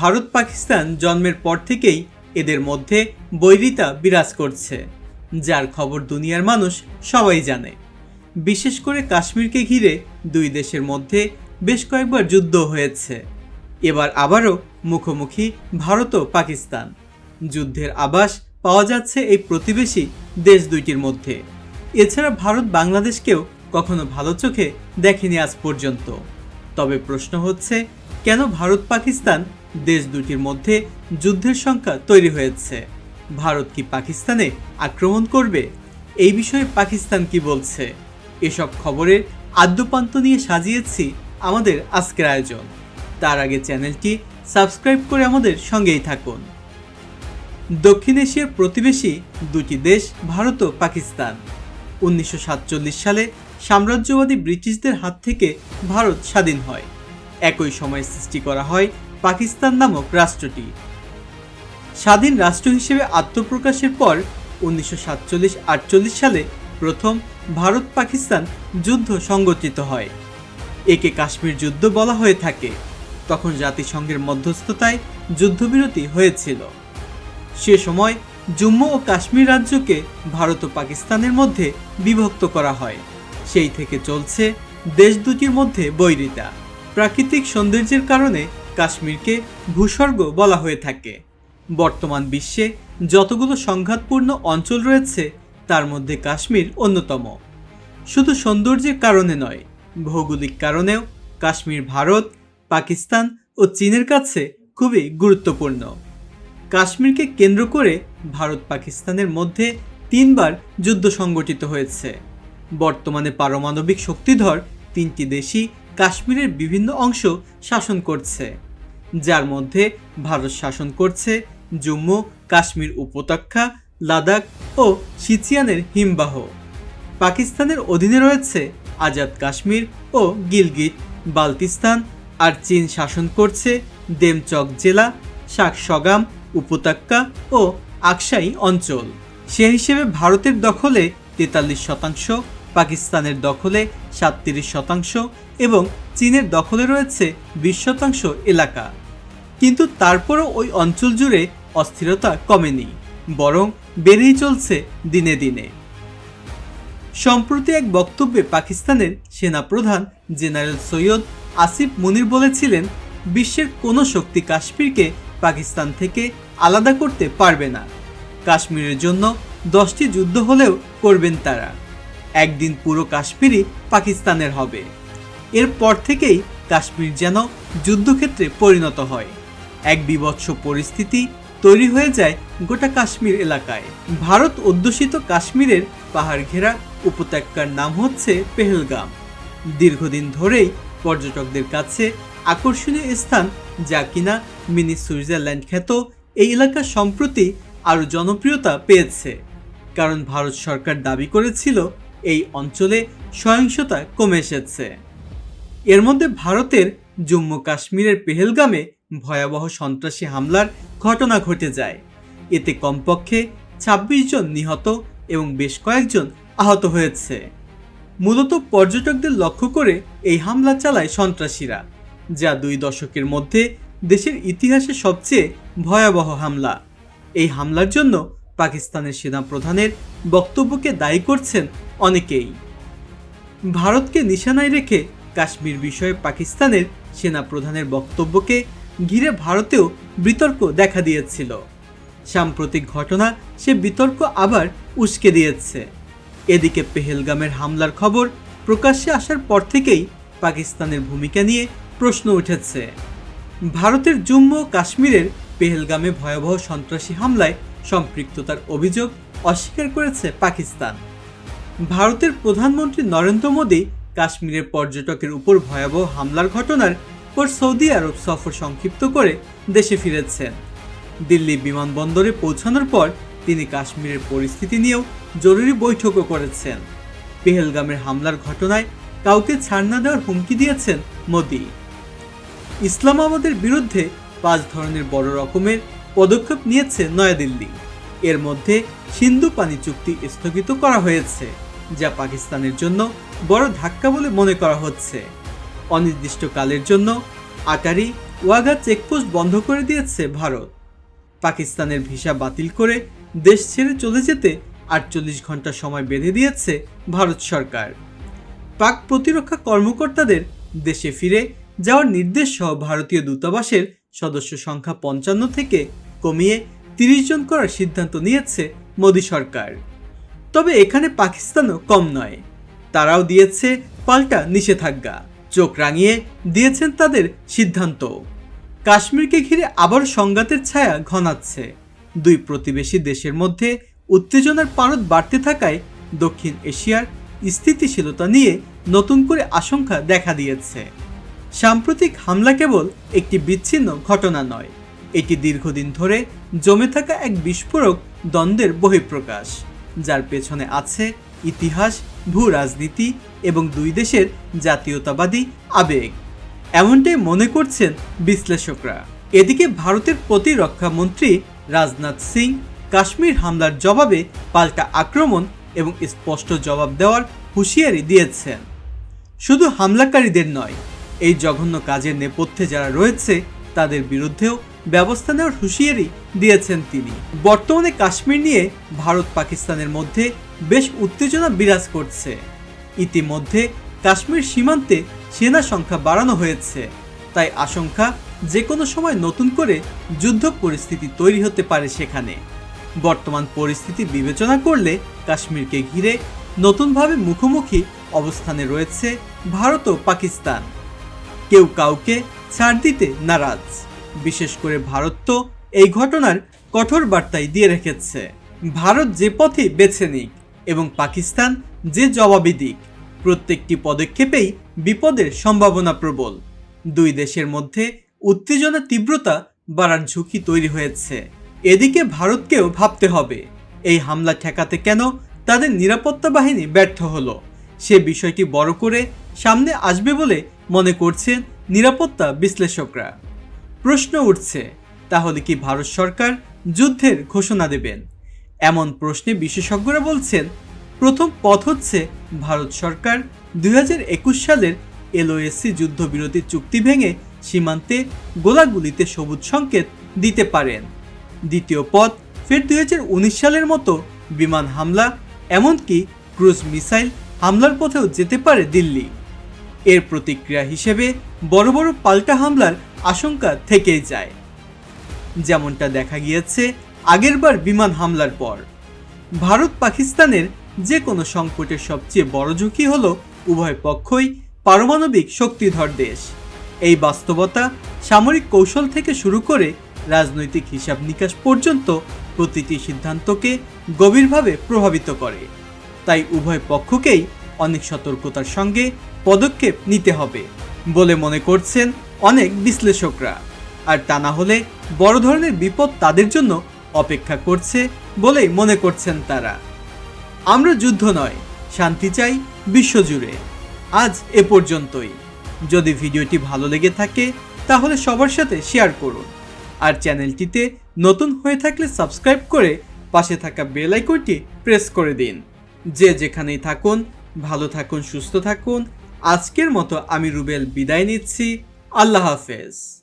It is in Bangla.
ভারত পাকিস্তান জন্মের পর থেকেই এদের মধ্যে বৈরিতা বিরাজ করছে, যার খবর দুনিয়ার মানুষ সবাই জানে। বিশেষ করে কাশ্মীরকে ঘিরে দুই দেশের মধ্যে বেশ কয়েকবার যুদ্ধ হয়েছে। এবার আবারও মুখোমুখি ভারত ও পাকিস্তান। যুদ্ধের আবাস পাওয়া যাচ্ছে এই প্রতিবেশী দেশ দুইটির মধ্যে। এছাড়া ভারত বাংলাদেশকেও কখনো ভালো চোখে দেখেনি আজ পর্যন্ত। তবে প্রশ্ন হচ্ছে, কেন ভারত পাকিস্তান দেশ দুটির মধ্যে যুদ্ধের সংখ্যা তৈরি হয়েছে। ভারত কি পাকিস্তানে আক্রমণ করবে? এই বিষয়ে পাকিস্তান কি বলছে? এসব খবরের আদ্যপান্ত নিয়ে সাজিয়েছি আমাদের আজকের আয়োজন। তার আগে চ্যানেলটি সাবস্ক্রাইব করে আমাদের সঙ্গেই থাকুন। দক্ষিণ এশিয়ার প্রতিবেশী দুটি দেশ, ভারত ও পাকিস্তান। উনিশশো সাতচল্লিশ সালে সাম্রাজ্যবাদী ব্রিটিশদের হাত থেকে ভারত স্বাধীন হয়। একই সময় সৃষ্টি করা হয় পাকিস্তান নামক রাষ্ট্রটি। স্বাধীন রাষ্ট্র হিসেবে আত্মপ্রকাশের পর উনিশশো সাতচল্লিশ আটচল্লিশ সালে প্রথম ভারত পাকিস্তান যুদ্ধ সংগঠিত হয়। একে কাশ্মীর যুদ্ধ বলা হয়ে থাকে। তখন জাতিসংঘের মধ্যস্থতায় যুদ্ধবিরতি হয়েছিল। সে সময় জম্মু ও কাশ্মীর রাজ্যকে ভারত ও পাকিস্তানের মধ্যে বিভক্ত করা হয়। সেই থেকে চলছে দেশ দুটির মধ্যে বৈরিতা। প্রাকৃতিক সৌন্দর্যের কারণে কাশ্মীরকে ভূস্বর্গ বলা হয়ে থাকে। বর্তমান বিশ্বে যতগুলো সংঘাতপূর্ণ অঞ্চল রয়েছে, তার মধ্যে কাশ্মীর অন্যতম। শুধু সৌন্দর্যের কারণে নয়, ভৌগোলিক কারণেও কাশ্মীর ভারত, পাকিস্তান ও চীনের কাছে খুবই গুরুত্বপূর্ণ। কাশ্মীরকে কেন্দ্র করে ভারত পাকিস্তানের মধ্যে তিনবার যুদ্ধ সংগঠিত হয়েছে। বর্তমানে পারমাণবিক শক্তিধর তিনটি দেশই কাশ্মীরের বিভিন্ন অংশ শাসন করছে। যার মধ্যে ভারত শাসন করছে জম্মু, কাশ্মীর উপত্যকা, লাদাখ ও সিচিয়ানের হিমবাহ। পাকিস্তানের অধীনে রয়েছে আজাদ কাশ্মীর ও গিলগিট বালতিস্তান আর চীন শাসন করছে দেমচক জেলা, শাকসগাম উপত্যকা ও আকসাই অঞ্চল। সে হিসেবে ভারতের দখলে তেতাল্লিশ শতাংশ, পাকিস্তানের দখলে সাতত্রিশ শতাংশ এবং চীনের দখলে রয়েছে বিশ শতাংশ এলাকা। কিন্তু তারপরও ওই অঞ্চল জুড়ে অস্থিরতা কমেনি, বরং বেড়েই চলছে দিনে দিনে। সম্প্রতি এক বক্তব্যে পাকিস্তানের সেনাপ্রধান জেনারেল সৈয়দ আসিফ মুনির বলেছিলেন, বিশ্বের কোনো শক্তি কাশ্মীরকে পাকিস্তান থেকে আলাদা করতে পারবে না। কাশ্মীরের জন্য দশটি যুদ্ধ হলেও করবেন তারা। একদিন পুরো কাশ্মীরই পাকিস্তানের হবে। এরপর থেকেই কাশ্মীর যেন যুদ্ধক্ষেত্রে পরিণত হয়। এক বিভৎস পরিস্থিতি তৈরি হয়ে যায় গোটা কাশ্মীর এলাকায়। ভারত অধ্যুষিত কাশ্মীরের পাহাড় ঘেরা উপত্যকার নাম হচ্ছে পেহেলগাম। দীর্ঘদিন ধরেই পর্যটকদের কাছে আকর্ষণীয় স্থান যা কিনা মিনি সুইজারল্যান্ড খ্যাত এই এলাকা সম্প্রতি আরও জনপ্রিয়তা পেয়েছে। কারণ ভারত সরকার দাবি করেছিল এই অঞ্চলে সহিংসতা কমে এসেছে। এর মধ্যে ভারতের জম্মু কাশ্মীরের পেহেলগামে ভয়াবহ সন্ত্রাসী হামলার ঘটনা ঘটে যায়। এতে কমপক্ষে ২৬ জন নিহত এবং বেশ কয়েকজন আহত হয়েছে। মূলত পর্যটকদের লক্ষ্য করে এই হামলা চালায় সন্ত্রাসীরা, যা দুই দশকের মধ্যে দেশের ইতিহাসে সবচেয়ে ভয়াবহ হামলা। এই হামলার জন্য পাকিস্তানের সেনাপ্রধানের বক্তব্যকে দায়ী করছেন অনেকেই। ভারতকে নিশানায় রেখে কাশ্মীর বিষয়ে পাকিস্তানের সেনাপ্রধানের বক্তব্যকে ঘিরে ভারতেও বিতর্ক দেখা দিয়েছিল। সাম্প্রতিক ঘটনা সে বিতর্ক আবার উস্কে দিয়েছে। এদিকে পেহেলগামের হামলার খবর প্রকাশ্যে আসার পর থেকেই পাকিস্তানের ভূমিকা নিয়ে প্রশ্ন উঠেছে। ভারতের জম্মু ও কাশ্মীরের পেহেলগামে ভয়াবহ সন্ত্রাসী হামলায় সম্পৃক্ততার অভিযোগ অস্বীকার করেছে পাকিস্তান। ভারতের প্রধানমন্ত্রী নরেন্দ্র মোদী কাশ্মীরের পর্যটকের উপর ভয়াবহ হামলার ঘটনার পর সৌদি আরব সফর সংক্ষিপ্ত করে দেশে ফিরেছেন। দিল্লি বিমানবন্দরে পৌঁছানোর পর তিনি কাশ্মীরের পরিস্থিতি নিয়েও জরুরি বৈঠকও করেছেন। পেহেলগামের হামলার ঘটনায় কাউকে ছাড় না দেওয়ার হুমকি দিয়েছেন মোদী। ইসলামাবাদের বিরুদ্ধে পাঁচ ধরনের বড় রকমের পদক্ষেপ নিয়েছে নয়াদিল্লি। এর মধ্যে সিন্ধু পানি চুক্তি স্থগিত করা হয়েছে, যা পাকিস্তানের জন্য বড় ধাক্কা বলে মনে করা হচ্ছে। অনির্দিষ্টকালের জন্য আটারি ওয়াঘা চেকপোস্ট বন্ধ করে দিয়েছে ভারত। পাকিস্তানের ভিসা বাতিল করে দেশ ছেড়ে চলে যেতে আটচল্লিশ ঘণ্টা সময় বেঁধে দিয়েছে ভারত সরকার। পাক প্রতিরক্ষা কর্মকর্তাদের দেশে ফিরে যাওয়ার নির্দেশ সহ ভারতীয় দূতাবাসের সদস্য সংখ্যা পঞ্চান্ন থেকে কমিয়ে তিরিশ জন করার সিদ্ধান্ত নিয়েছে মোদী সরকার। তবে এখানে পাকিস্তানও কম নয়। তারাও দিয়েছে পাল্টা নিষেধাজ্ঞা। চোখ রাঙিয়ে দিয়েছেন তাদের সিদ্ধান্ত। কাশ্মীরকে ঘিরে আবার সংঘাতের ছায়া ঘনাচ্ছে। দুই প্রতিবেশী দেশের মধ্যে উত্তেজনার পারদ বাড়তে থাকায় দক্ষিণ এশিয়ার স্থিতিশীলতা নিয়ে নতুন করে আশঙ্কা দেখা দিয়েছে। সাম্প্রতিক হামলা কেবল একটি বিচ্ছিন্ন ঘটনা নয়, এটি দীর্ঘদিন ধরে জমে থাকা এক বিস্ফোরক দ্বন্দ্বের বহিঃপ্রকাশ, যার পেছনে আছে ইতিহাস ভূ রাজনীতি এবং দুই দেশের জাতীয়তাবাদী আবেগ। এমনটাই মনে করছেন বিশ্লেষকরা। এদিকে ভারতের প্রতিরক্ষা মন্ত্রী রাজনাথ সিং, কাশ্মীর হামলার জবাবে পাল্টা আক্রমণ এবং স্পষ্ট জবাব দেওয়ার হুঁশিয়ারি দিয়েছেন। শুধু হামলাকারীদের নয়, এই জঘন্য কাজের নেপথ্যে যারা রয়েছে, তাদের বিরুদ্ধেও ব্যবস্থা নেওয়ার হুঁশিয়ারি দিয়েছেন তিনি। বর্তমানে কাশ্মীর নিয়ে ভারত পাকিস্তানের মধ্যে বেশ উত্তেজনা বিরাজ করছে। ইতিমধ্যে কাশ্মীর সীমান্তে সেনা সংখ্যা বাড়ানো হয়েছে। তাই আশঙ্কা যে কোনো সময় নতুন করে যুদ্ধ পরিস্থিতি তৈরি হতে পারে সেখানে। বর্তমান পরিস্থিতি বিবেচনা করলে কাশ্মীরকে ঘিরে নতুনভাবে মুখোমুখি অবস্থানে রয়েছে ভারত ও পাকিস্তান। কেউ কাউকে ছাড় দিতে নারাজ। বিশেষ করে ভারত তো এই ঘটনার কঠোর বার্তাই দিয়ে রেখেছে। ভারত যে পথে বেছে নিক এবং পাকিস্তান যে জবাবি দিক, প্রত্যেকটি পদক্ষেপেই বিপদের সম্ভাবনা প্রবল। দুই দেশের মধ্যে উত্তেজনা তীব্রতা বাড়ার ঝুঁকি তৈরি হয়েছে। এদিকে ভারতকেও ভাবতে হবে, এই হামলা ঠেকাতে কেন তাদের নিরাপত্তা বাহিনী ব্যর্থ হলো? সে বিষয়টি বড় করে সামনে আসবে বলে মনে করছেন নিরাপত্তা বিশ্লেষকরা। প্রশ্ন উঠছে, তাহলে কি ভারত সরকার যুদ্ধের ঘোষণা দেবেন? এমন প্রশ্নে বিশেষজ্ঞরা বলছেন, প্রথম পথ হচ্ছে ভারত সরকার দুই হাজার একুশ সালের এলওএসসি যুদ্ধবিরতি চুক্তি ভেঙে সীমান্তে গোলাগুলিতে সবুজ সংকেত দিতে পারেন। দ্বিতীয় পথ, ফের দুই হাজার উনিশ সালের মতো বিমান হামলা, এমনকি ক্রুজ মিসাইল হামলার পথেও যেতে পারে দিল্লি। এর প্রতিক্রিয়া হিসেবে বড় বড় পাল্টা হামলার আশঙ্কা থেকেই যায়। যেমনটা দেখা গিয়েছে আগেরবার বিমান হামলার পর। ভারত পাকিস্তানের যে কোনো সংকটের সবচেয়ে বড় ঝুঁকি হল উভয় পক্ষই পারমাণবিক শক্তিধর দেশ। এই বাস্তবতা সামরিক কৌশল থেকে শুরু করে রাজনৈতিক হিসাব নিকাশ পর্যন্ত প্রতিটি সিদ্ধান্তকে গভীরভাবে প্রভাবিত করে। তাই উভয় পক্ষকেই অনেক সতর্কতার সঙ্গে পদক্ষেপ নিতে হবে বলে মনে করছেন অনেক বিশ্লেষকরা। আর তা না হলে বড় ধরনের বিপদ তাদের জন্য অপেক্ষা করছে বলেই মনে করছেন তারা। আমরা যুদ্ধ নয়, শান্তি চাই বিশ্বজুড়ে। আজ এ পর্যন্তই। যদি ভিডিওটি ভালো লেগে থাকে, তাহলে সবার সাথে শেয়ার করুন। আর চ্যানেলটিতে নতুন হয়ে থাকলে সাবস্ক্রাইব করে পাশে থাকা বেল আইকনটি প্রেস করে দিন। যে যেখানেই থাকুন, ভালো থাকুন, সুস্থ থাকুন। আজকের মতো আমি রুবেল বিদায় নিচ্ছি। আল্লাহ হাফেজ।